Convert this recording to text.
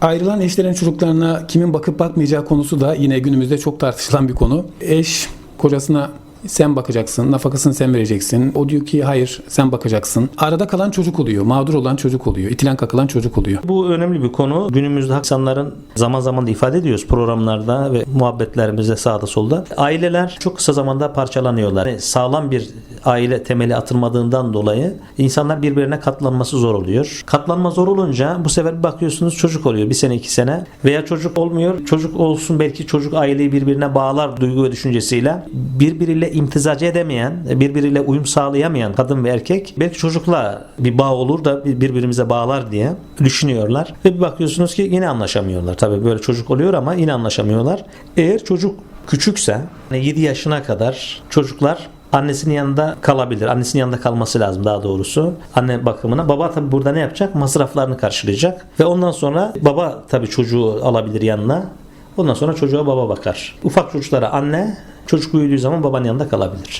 Ayrılan eşlerin çocuklarına kimin bakıp bakmayacağı konusu da yine günümüzde çok tartışılan bir konu. Eş kocasına sen bakacaksın, nafakasını sen vereceksin. O diyor ki hayır sen bakacaksın. Arada kalan çocuk oluyor, mağdur olan çocuk oluyor, itilen kakılan çocuk oluyor. Bu önemli bir konu. Günümüzde insanların zaman zaman da ifade ediyoruz programlarda ve muhabbetlerimizde sağda solda. Aileler çok kısa zamanda parçalanıyorlar. Yani sağlam bir aile temeli atılmadığından dolayı insanlar birbirine katlanması zor oluyor. Katlanma zor olunca bu sefer bakıyorsunuz çocuk oluyor bir sene iki sene veya çocuk olmuyor. Çocuk olsun belki çocuk aileyi birbirine bağlar duygu ve düşüncesiyle birbiriyle imtizac edemeyen, birbiriyle uyum sağlayamayan kadın ve erkek belki çocukla bir bağ olur da birbirimize bağlar diye düşünüyorlar. Ve bir bakıyorsunuz ki yine anlaşamıyorlar. Tabii böyle çocuk oluyor ama yine anlaşamıyorlar. Eğer çocuk küçükse 7 yaşına kadar çocuklar annesinin yanında kalabilir. Annesinin yanında kalması lazım daha doğrusu. Anne bakımına. Baba tabi burada ne yapacak? Masraflarını karşılayacak. Ve ondan sonra baba tabi çocuğu alabilir yanına. Ondan sonra çocuğa baba bakar. Ufak çocuklara anne, çocuk büyüdüğü zaman babanın yanında kalabilir.